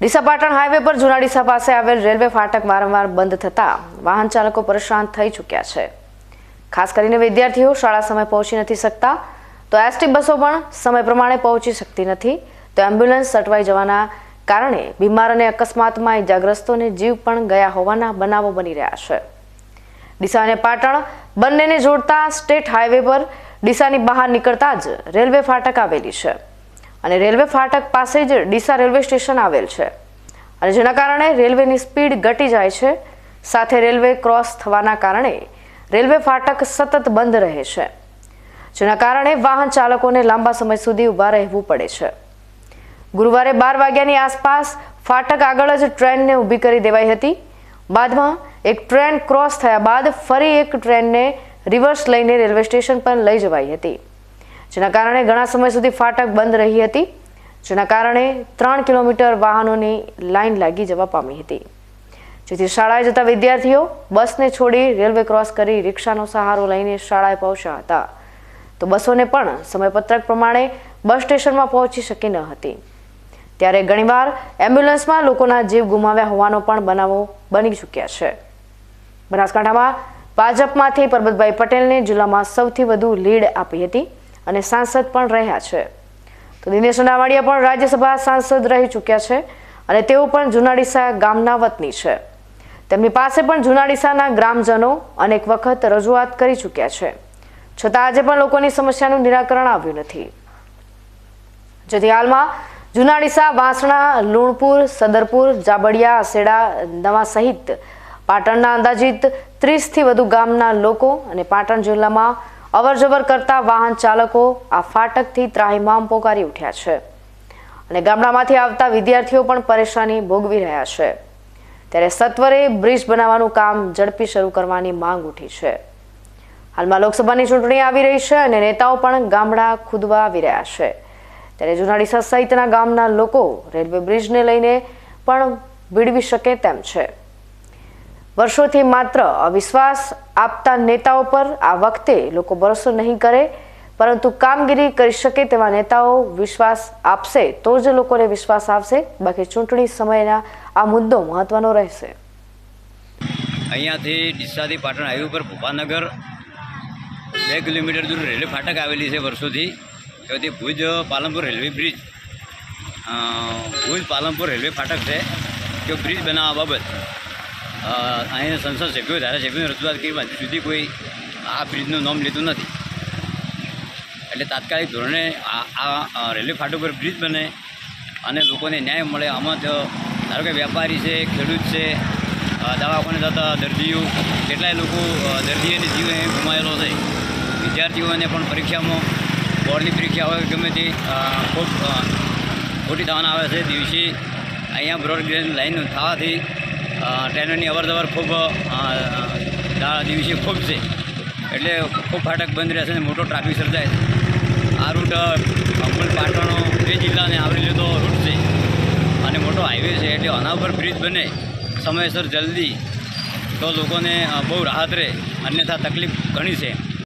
Deesa Patan highway પર જૂના ડીસા પાસે આવેલ રેલવે ફાટક વારંવાર બંધ થતા વાહન ચાલકો પરેશાન થઈ ચૂક્યા છે. ખાસ કરીને વિદ્યાર્થીઓ શાળા સમય પહોંચી નથી શકતા, તો એસટી બસો પણ સમય પ્રમાણે પહોંચી શકતી નથી. તો એમ્બ્યુલન્સ સટવાઈ જવાના કારણે બીમાર અને અકસ્માતમાં ઇજાગ્રસ્તોને જીવ પણ ગયા હોવાના બનાવો બની રહ્યા છે. ડીસા અને પાટણ બંનેને જોડતા સ્ટેટ હાઈવે પર ડીસાની બહાર નીકળતા જ રેલવે ફાટક આવેલી છે. અને રેલવે ફાટક પાસે જ ડીસા રેલવે સ્ટેશન આવેલ છે. અને જેના કારણે રેલવેની સ્પીડ ઘટી જાય છે. સાથે રેલવે ક્રોસ થવાના કારણે રેલવે ફાટક સતત બંધ રહે છે. જેના કારણે વાહન ચાલકોને લાંબા સમય સુધી ઊભા રહેવું પડે છે. ગુરુવારે બાર વાગ્યાની આસપાસ ફાટક આગળ જ ટ્રેનને ઊભી કરી દેવાઈ હતી. બાદમાં એક ટ્રેન ક્રોસ થયા બાદ ફરી એક ટ્રેનને રિવર્સ લઈને રેલવે સ્ટેશન પર લઈ જવાઈ હતી. જેના કારણે ઘણા સમય સુધી ફાટક બંધ રહી હતી, જેના કારણે ત્રણ કિલોમીટર વાહનોની લાઈન લાગી જવા પામી હતી. જેથી શાળાએ જતા વિદ્યાર્થીઓ બસને છોડી રેલવે ક્રોસ કરી રિક્ષાનો સહારો લઈને શાળાએ પહોંચ્યા હતા. તો બસોને પણ સમયપત્રક પ્રમાણે બસ સ્ટેશનમાં પહોંચી શકી ન હતી. ત્યારે ઘણીવાર એમ્બ્યુલન્સમાં લોકોના જીવ ગુમાવ્યા હોવાનો પણ બનાવો બની ચૂક્યા છે. બનાસકાંઠામાં ભાજપમાંથી પરબતભાઈ પટેલને જિલ્લામાં સૌથી વધુ લીડ આપી હતી. અને સાંસદ પણ રહ્યા છે. તો દિનેશ અનાવાડિયા પણ રાજ્યસભા સાંસદ રહી ચૂક્યા છે અને તેઓ પણ જુનાડીસા ગામના વતની છે. તેમની પાસે પણ જુનાડીસાના ગ્રામજનો અનેક વખત રજૂઆત કરી ચૂક્યા છે. છતાં આજે પણ લોકોની સમસ્યાનું નિરાકરણ આવ્યું નથી. જેથી હાલમાં જુનાડીસા, વાસણા, લુણપુર, સદરપુર, જાબડિયા અસેડા નવા સહિત પાટણના અંદાજિત ત્રીસથી વધુ ગામના લોકો અને પાટણ જિલ્લામાં અવરજવર કરતા વાહન ચાલકો આ ફાટકથી ત્રાહિમામ પોકારી ઉઠ્યા છે. અને ગામડામાંથી આવતા વિદ્યાર્થીઓ પણ પરેશાની ભોગવી રહ્યા છે. ત્યારે સત્વરે બ્રિજ બનાવવાનું કામ ઝડપી શરૂ કરવાની માંગ ઉઠી છે. હાલમાં લોકસભાની ચૂંટણી આવી રહી છે અને નેતાઓ પણ ગામડા ખુદવા આવી રહ્યા છે. ત્યારે જુનાડીસા સહિતના ગામના લોકો રેલવે બ્રિજને લઈને પણ ભીડવી શકે તેમ છે. વર્ષોથી માત્ર અવિશ્વાસ આપતા નેતાઓ પર આ વખતે લોકો ભરોસો નહીં કરે, પરંતુ કામગીરી કરી શકે તેવા નેતાઓ વિશ્વાસ આપશે તો જ લોકોને વિશ્વાસ આવશે. બાકી ચૂંટણી સમયના આ મુદ્દો મહત્વનો રહેશે. અહીંયાથી ડીસાથી પાટણ હાઈવે પર ભૂપાનગર બે કિલોમીટર દૂર રેલવે ફાટક આવેલી છે વર્ષોથી. તેથી Bhuj, Palanpur railway bridge. Bhuj, Palanpur railway ફાટક છે. કે બ્રિજ બનાવવા બાબત અહીંના સંસદ સભ્યો, ધારાસભ્યોની રજૂઆત કરી બાદ સુધી કોઈ આ બ્રિજનું નામ લેતું નથી. એટલે તાત્કાલિક ધોરણે આ રેલવે ફાટો પર બ્રિજ બને અને લોકોને ન્યાય મળે. આમાં તો ધારો કે વેપારી છે, ખેડૂત છે દવાખાને જતા દર્દીઓ, કેટલાય લોકો દર્દીઓને જીવ અહીં ગુમાયેલો છે. વિદ્યાર્થીઓને પણ પરીક્ષામાં બોર્ડની પરીક્ષા હોય ગમે તે ખૂબ ખોટી થવાના આવે છે. દિવસે અહીંયા બ્રોડગેજ લાઈન થવાથી ટ્રેનોની અવરજવર ખૂબ દિવસે ખૂબ છે. એટલે ખૂબ ફાટક બંધ રહેશે અને મોટો ટ્રાફિક સર્જાય છે. આ રૂટ અંબલ પાટણો બે જિલ્લાને આવરી લીધો રૂટ છે. અને મોટો હાઈવે છે, એટલે આના ઉપર બ્રિજ બને. સમયસર જલ્દી. તો લોકોને બહુ રાહત રહે. અન્યથા તકલીફ ઘણી છે.